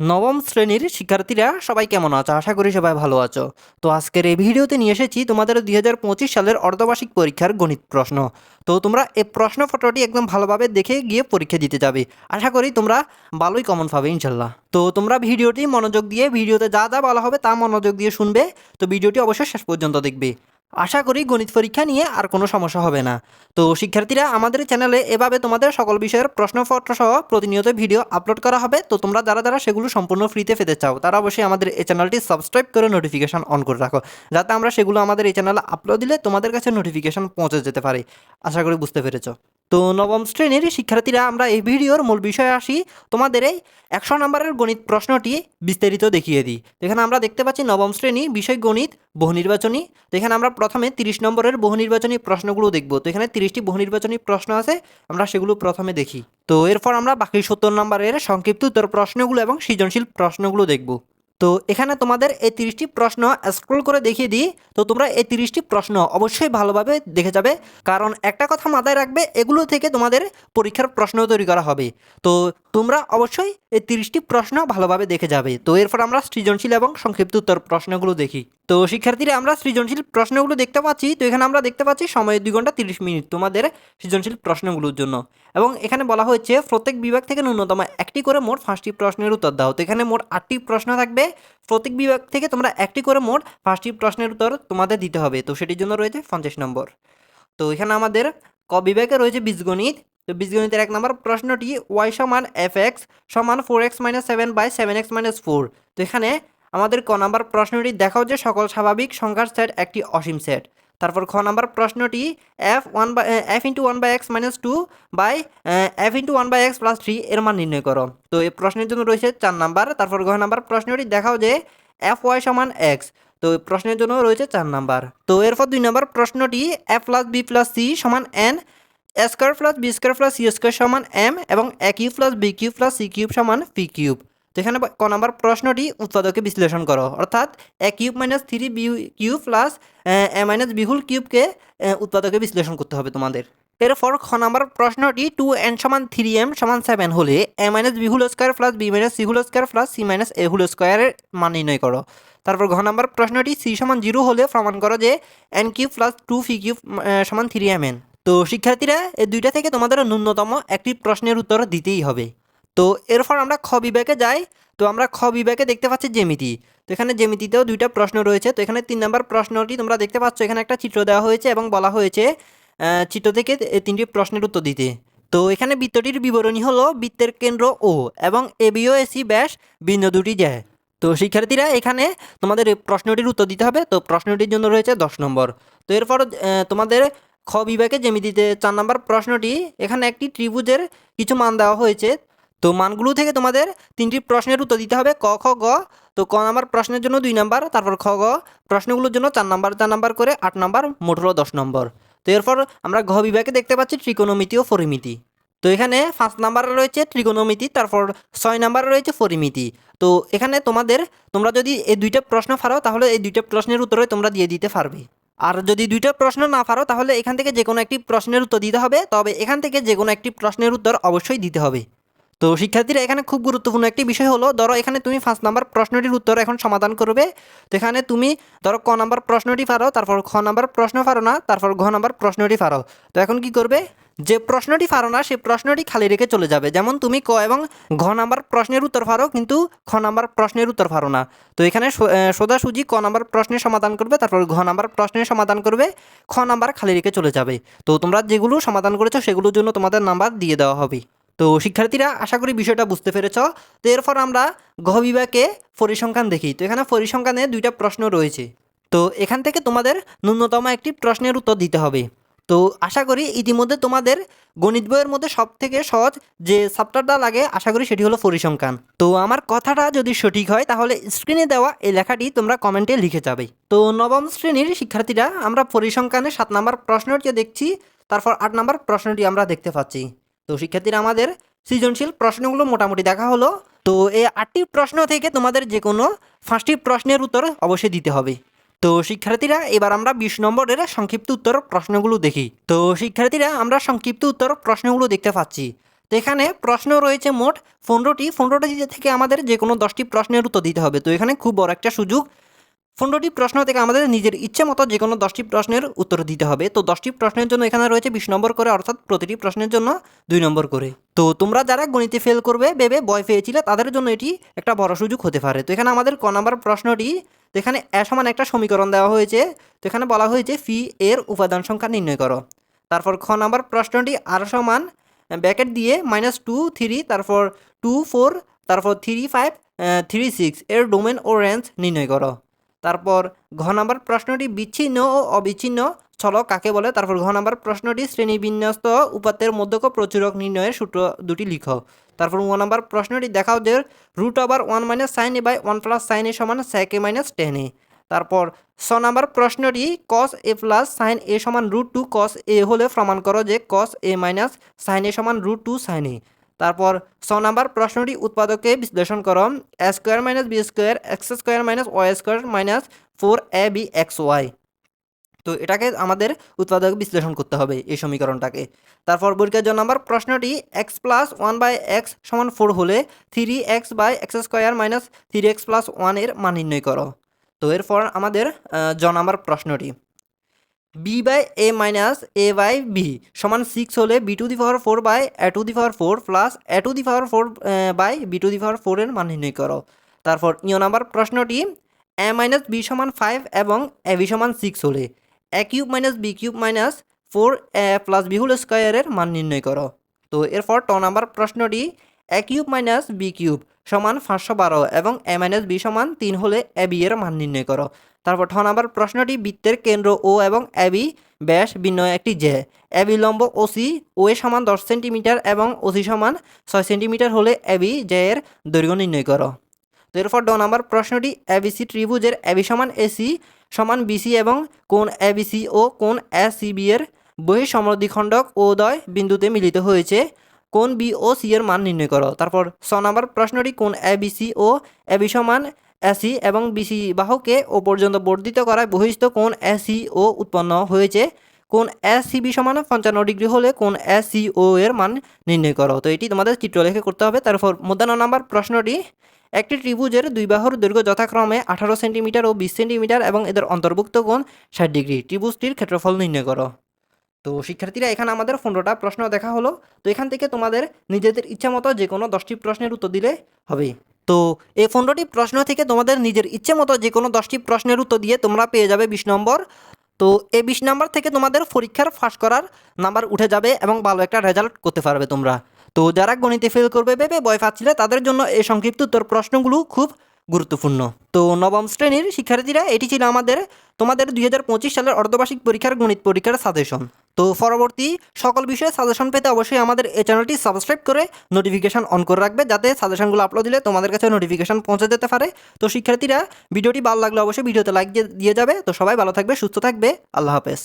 নবম শ্রেণির শিক্ষার্থীরা সবাই কেমন আছো? আশা করি সবাই ভালো আছো। তো আজকের এই ভিডিওতে নিয়ে এসেছি তোমাদের দুই হাজার পঁচিশ সালের অর্ধবার্ষিক পরীক্ষার গণিত প্রশ্ন। তো তোমরা এই প্রশ্ন ফটোটি একদম ভালোভাবে দেখে গিয়ে পরীক্ষা দিতে যাবে। আশা করি তোমরা ভালোই কমন পাবে ইনশাল্লাহ তো তোমরা ভিডিওটি মনোযোগ দিয়ে, ভিডিওতে যা যা বলা হবে তা মনোযোগ দিয়ে শুনবে। তো ভিডিওটি অবশ্যই শেষ পর্যন্ত দেখবে। আশা করি গণিত পরীক্ষা নিয়ে আর কোনো সমস্যা হবে না। তো শিক্ষার্থীরা, আমাদের চ্যানেলে এভাবে তোমাদের সকল বিষয়ের প্রশ্নপত্র সহ প্রতিনিয়ত ভিডিও আপলোড করা হবে। তো তোমরা যারা যারা সেগুলো সম্পূর্ণ ফ্রিতে পেতে চাও, তারা অবশ্যই আমাদের এই চ্যানেলটি সাবস্ক্রাইব করে নোটিফিকেশন অন করে রাখো। যাতে আমরা সেগুলো আমাদের এই চ্যানেলে আপলোড দিলে তোমাদের কাছে নোটিফিকেশন পৌঁছে যেতে পারে। আশা করি বুঝতে পেরেছ। তো নবম শ্রেণির শিক্ষার্থীরা, আমরা এই ভিডিওর মূল বিষয়ে আসি। তোমাদের এই একশো নম্বরের গণিত প্রশ্নটি বিস্তারিত দেখিয়ে দিই। এখানে আমরা দেখতে পাচ্ছি নবম শ্রেণি, বিষয় গণিত, বহু নির্বাচনী। তো এখানে আমরা প্রথমে তিরিশ নম্বরের বহু নির্বাচনী প্রশ্নগুলো দেখব। তো এখানে তিরিশটি বহু নির্বাচনী প্রশ্ন আছে, আমরা সেগুলো প্রথমে দেখি। তো এরপর আমরা বাকি সত্তর নম্বরের সংক্ষিপ্ত উত্তর প্রশ্নগুলো এবং সৃজনশীল প্রশ্নগুলো দেখব। তো এখানে তোমাদের এই তিরিশটি প্রশ্ন স্ক্রল করে দেখিয়ে দিই। তো তোমরা এই তিরিশটি প্রশ্ন অবশ্যই ভালোভাবে দেখে যাবে। কারণ একটা কথা মাথায় রাখবে, এগুলো থেকে তোমাদের পরীক্ষার প্রশ্ন তৈরি করা হবে। তো তোমরা অবশ্যই এই তিরিশটি প্রশ্ন ভালোভাবে দেখে যাবে। তো এরপর আমরা সৃজনশীল এবং সংক্ষিপ্ত উত্তর প্রশ্নগুলো দেখি। তো শিক্ষার্থীরা, আমরা সৃজনশীল প্রশ্নগুলো দেখতে পাচ্ছি। তো এখানে আমরা দেখতে পাচ্ছি, সময় দুই ঘণ্টা তিরিশ মিনিট তোমাদের সৃজনশীল প্রশ্নগুলোর জন্য। এবং এখানে বলা হয়েছে, প্রত্যেক বিভাগ থেকে ন্যূনতম একটি করে মোট পাঁচটি প্রশ্নের উত্তর দাও। তো এখানে মোট আটটি প্রশ্ন থাকবে। প্রত্যেক বিভাগ থেকে তোমরা একটি করে মোট পাঁচটি প্রশ্নের উত্তর তোমাদের দিতে হবে। তো সেটির জন্য রয়েছে পঞ্চাশ নম্বর। তো এখানে আমাদের ক বিভাগে রয়েছে বীজগণিত। তো বীজগণিতের এক নম্বর প্রশ্নটি ওয়াই সমান এফ এক্স সমান four X minus seven by seven X minus four তো এখানে আমাদের ক নাম্বার প্রশ্নটি দেখাও যে সকল স্বাভাবিক সংখ্যার সেট একটি অসীম সেট। তারপর খ নাম্বার প্রশ্নটি F one by F into one by X minus two by F into one by X plus three এর মান নির্ণয় করো। তো এই প্রশ্নের জন্য রয়েছে চার নাম্বার। তারপর ঘ নাম্বার প্রশ্নটি দেখাও যে এফ ওয়াই সমান এক্স তো এই প্রশ্নের জন্য রয়েছে চার নাম্বার। তো এরপর দুই নম্বর প্রশ্নটি F plus B plus C সমান N square plus B square plus C square সমান এম এবং A cube plus B cube plus C cube সমান পি কিউব তো এখানে ক নাম্বার প্রশ্নটি উৎপাদকে বিশ্লেষণ করো। অর্থাৎ A cube minus three B Q plus, A minus B whole কিউবকে উৎপাদকে বিশ্লেষণ করতে হবে তোমাদের। এরপর খ নাম্বার প্রশ্নটি টু এন সমান থ্রি এম সমান সেভেন হলে A minus B whole square plus B minus C whole square plus C minus A whole স্কোয়ারের মান নির্ণয় করো। তারপর ঘ নাম্বার প্রশ্নটি সি সমান জিরো হলে প্রমাণ করো যে N cube plus two phi cube সমান থ্রি এম এন। তো শিক্ষার্থীরা এই দুইটা থেকে তোমাদের ন্যূনতম একটি প্রশ্নের উত্তর দিতেই হবে। তো এরপর আমরা খ বিভাগে যাই। তো আমরা খ বিভাগে দেখতে পাচ্ছি জ্যামিতি। তো এখানে জ্যামিতিতেও দুইটা প্রশ্ন রয়েছে। তো এখানে তিন নম্বর প্রশ্নটি তোমরা দেখতে পাচ্ছ, এখানে একটা চিত্র দেওয়া হয়েছে এবং বলা হয়েছে চিত্র থেকে তিনটি প্রশ্নের উত্তর দিতে। তো এখানে বৃত্তটির বিবরণী হলো বৃত্তের কেন্দ্র ও এবং এবিও এসি ব্যাস বিন্দু দুটি যায়। তো শিক্ষার্থীরা এখানে তোমাদের প্রশ্নটির উত্তর দিতে হবে। তো প্রশ্নটির জন্য রয়েছে দশ নম্বর। তো এরপর তোমাদের খ বিভাগে জ্যামিতিতে চার নম্বর প্রশ্নটি, এখানে একটি ত্রিভুজের কিছু মান দেওয়া হয়েছে। তো মানগুলো থেকে তোমাদের তিনটি প্রশ্নের উত্তর দিতে হবে, ক, খ, গ। তো ক নাম্বার প্রশ্নের জন্য দুই নাম্বার, তারপর খ, গ। প্রশ্নগুলোর জন্য চার নাম্বার চার নাম্বার করে আট নাম্বার, মোট হলো দশ নম্বর। তো এরপর আমরা ঘ বিভাগে দেখতে পাচ্ছি ত্রিকোণমিতি ও পরিমিতি। তো এখানে পাঁচ নাম্বার রয়েছে ত্রিকোণমিতি, তারপর ছয় নাম্বার রয়েছে পরিমিতি। তো এখানে তোমাদের, তোমরা যদি এই দুইটা প্রশ্ন পারো তাহলে এই দুইটা প্রশ্নের উত্তরে তোমরা দিয়ে দিতে পারবে। আর যদি দুইটা প্রশ্ন না পারো তাহলে এখান থেকে যে কোনো একটি প্রশ্নের উত্তর দিতে হবে, তবে এখান থেকে যে কোনো একটি প্রশ্নের উত্তর অবশ্যই দিতে হবে। তো শিক্ষার্থীরা এখানে খুব গুরুত্বপূর্ণ একটি বিষয় হলো, ধরো এখানে তুমি ফার্স্ট নাম্বার প্রশ্নটির উত্তর এখন সমাধান করবে। তো এখানে তুমি ধরো ক নাম্বার প্রশ্নটি পারো, তারপর খ নাম্বার প্রশ্ন পারো না, তারপর ঘ নাম্বার প্রশ্নটি পারো। তো এখন কি করবে? যে প্রশ্নটি পারো না সেই প্রশ্নটি খালি রেখে চলে যাবে। যেমন তুমি ক এবং ঘ নাম্বার প্রশ্নের উত্তর পারো, কিন্তু খ নাম্বার প্রশ্নের উত্তর পারো না। তো এখানে সোজাসুজি ক নাম্বার প্রশ্নের সমাধান করবে, তারপর ঘ নাম্বার প্রশ্নের সমাধান করবে, খ নাম্বার খালি রেখে চলে যাবে। তো তোমরা যেগুলো সমাধান করেছ, সেগুলোর জন্য তোমাদের নাম্বার দিয়ে দেওয়া হবে। তো শিক্ষার্থীরা, আশা করি বিষয়টা বুঝতে পেরেছ। তো এরপর আমরা ঘ বিভাগে পরিসংখ্যান দেখি। তো এখানে পরিসংখ্যানে দুইটা প্রশ্ন রয়েছে। তো এখান থেকে তোমাদের ন্যূনতম একটি প্রশ্নের উত্তর দিতে হবে। তো আশা করি ইতিমধ্যে তোমাদের গণিত বইয়ের মধ্যে সব থেকে সহজ যে চ্যাপ্টারটা লাগে, আশা করি সেটি হলো পরিসংখ্যান। তো আমার কথাটা যদি সঠিক হয়, তাহলে স্ক্রিনে দেওয়া এই লেখাটি তোমরা কমেন্টে লিখে যাবে। তো নবম শ্রেণির শিক্ষার্থীরা, আমরা পরিসংখ্যানে সাত নম্বর প্রশ্নটি দেখছি, তারপর আট নম্বর প্রশ্নটি আমরা দেখতে পাচ্ছি। তো শিক্ষার্থীরা, আমাদের সৃজনশীল প্রশ্নগুলো মোটামুটি দেখা হলো। তো এই আটটি প্রশ্ন থেকে তোমাদের যে কোনো পাঁচটি প্রশ্নের উত্তর অবশ্যই দিতে হবে। তো শিক্ষার্থীরা, এবার আমরা বিশ নম্বরের সংক্ষিপ্ত উত্তর প্রশ্নগুলো দেখি। তো শিক্ষার্থীরা, আমরা সংক্ষিপ্ত উত্তর প্রশ্নগুলো দেখতে পাচ্ছি। তো এখানে প্রশ্ন রয়েছে মোট পনেরোটি। পনেরোটি থেকে আমাদের যে কোনো দশটি প্রশ্নের উত্তর দিতে হবে। তো এখানে খুব বড় একটা সুযোগ। পনেরোটি প্রশ্ন থেকে আমাদের নিজের ইচ্ছে মতো যে কোনো দশটি প্রশ্নের উত্তর দিতে হবে। তো দশটি প্রশ্নের জন্য এখানে রয়েছে বিশ নম্বর করে, অর্থাৎ প্রতিটি প্রশ্নের জন্য দুই নম্বর করে। তো তোমরা যারা গণিতে ফেল করবে, ভেবে ভয় পেয়েছিলে, তাদের জন্য এটি একটা বড় সুযোগ হতে পারে। তো এখানে আমাদের ক নম্বর প্রশ্নটি এখানে এ সমান একটা সমীকরণ দেওয়া হয়েছে। তো এখানে বলা হয়েছে ফি এর উপাদান সংখ্যা নির্ণয় করো। তারপর খ নম্বর প্রশ্নটি আর সমান ব্যাকেট দিয়ে মাইনাস টু থ্রি তারপর টু ফোর তারপর থ্রি ফাইভ থ্রি সিক্স এর ডোমেন ও রেঞ্জ নির্ণয় করো। তারপর ঘ নম্বর প্রশ্নটি বিচ্ছিন্ন ও অবিচ্ছিন্ন। ছলক কাকে বলে? তারপর ঘ নম্বর প্রশ্নটি শ্রেণীবিন্যস্ত উপাত্তের মধ্যক প্রচুরক নির্ণয়ের সূত্র দুটি লিখো। তারপর ও নম্বর প্রশ্নটি দেখাও যে root over one minus sine A by one plus sine A সমান sec A minus tan A তারপর ছ নম্বর প্রশ্নটি কস এ প্লাস সাইন এ সমান রুট টু কস এ হলে প্রমাণ করো যে কস এ মাইনাস সাইন এ সমান রুট টু সাইন এ তারপর ছ নম্বর প্রশ্নটি উৎপাদকে বিশ্লেষণ করো। A square minus B square, X square minus Y square minus four A B X Y. তো এটাকে আমাদের উৎপাদক বিশ্লেষণ করতে হবে এই সমীকরণটাকে। তারপর বর্গের জ নম্বর প্রশ্নটি X plus one by X সমান ফোর হলে three X by X square minus three X plus ওয়ানের মান নির্ণয় করো। তো এরপর আমাদের জ নম্বর প্রশ্নটি। B by A minus A by B সমান সিক্স হলে B two the power four by A two the power four plus A two the power four by B two the power ফোরের মান নির্ণয় করো। তারপর ইয় number প্রশ্নটি A minus B সমান ফাইভ এবং এ বি সমান সিক্স হলে A cube minus B cube minus four A plus B whole স্কোয়ারের মান নির্ণয় করো। তো এরপর ট নাম্বার প্রশ্নটি A cube minus B cube সমান পাঁচশো বারো এবং এ মাইনাস বি সমান তিন হলে এ বি এর মান নির্ণয় করো। তারপর ঠ নাম্বার প্রশ্নটি বৃত্তের কেন্দ্র ও এবং এ বি ব্যাস বিন্যয় একটি জে। এ বি লম্ব ওসি ও এ সমান দশ সেন্টিমিটার এবং ওসি সমান ছয় সেন্টিমিটার হলে এ বি জে এর দৈর্ঘ্য নির্ণয় করো। এরপর ড নাম্বার প্রশ্নটি এবিসি ত্রিভুজের এবি সমান এসি সমান বিসি এবং কোন এবিসি ও কোন এসিবি এর বহি সমদ্বিখণ্ডক ও দয় বিন্দুতে মিলিত হয়েছে। কোন বি ও সি এর মান নির্ণয় করো। তারপর ছ নাম্বার প্রশ্নটি কোন এবিসি ও এবি সমান এসি এবং বিসি বাহুকে ও পর্যন্ত বর্ধিত করায় বহিস্থ কোন এসি ও উৎপন্ন হয়েছে? কোন এস সিবি সমান পঞ্চান্ন ডিগ্রি হলে কোন এস সি ও এর মান নির্ণয় করো। তো এটি তোমাদের চিত্রলেখে করতে হবে। তারপর মধ্যাহ্ন নাম্বার প্রশ্নটি, একটি ত্রিভুজের দুই বাহুর দৈর্ঘ্য যথাক্রমে আঠারো সেন্টিমিটার ও বিশ সেন্টিমিটার এবং এদের অন্তর্ভুক্ত কোণ ষাট ডিগ্রি। ত্রিভুজটির ক্ষেত্রফল নির্ণয় করো। তো শিক্ষার্থীরা, এখানে আমাদের পনেরোটা প্রশ্ন দেখা হলো। তো এখান থেকে তোমাদের নিজেদের ইচ্ছা মতো যে কোনো দশটি প্রশ্নের উত্তর দিলে হবে। তো এই পনেরোটি প্রশ্ন থেকে তোমাদের নিজের ইচ্ছে মতো যে কোনো দশটি প্রশ্নের উত্তর দিয়ে তোমরা পেয়ে যাবে বিশ নম্বর। তো এই বিশ নাম্বার থেকে তোমাদের পরীক্ষার ফাঁস করার নাম্বার উঠে যাবে এবং ভালো একটা রেজাল্ট করতে পারবে তোমরা। তো যারা গণিতে ফেল করবে, ভেবে ভয় পাচ্ছিলে, তাদের জন্য এই সংক্ষিপ্ত উত্তর প্রশ্নগুলো খুব গুরুত্বপূর্ণ। তো নবম শ্রেণির শিক্ষার্থীরা, এটি ছিল আমাদের, তোমাদের দুই হাজার পঁচিশ সালের অর্ধবার্ষিক পরীক্ষার গণিত পরীক্ষার সাজেশন তো পরবর্তী সকল বিষয়ে সাজেশন পেতে অবশ্যই আমাদের এই চ্যানেলটি সাবস্ক্রাইব করে নোটিফিকেশন অন করে রাখবে, যাতে সাজেশনগুলো আপলোড দিলে তোমাদের কাছে নোটিফিকেশন পৌঁছে যেতে পারে। তো শিক্ষার্থীরা, ভিডিওটি ভালো লাগলে অবশ্যই ভিডিওতে লাইক দিয়ে যাবে। তো সবাই ভালো থাকবে, সুস্থ থাকবে। আল্লাহ হাফেজ।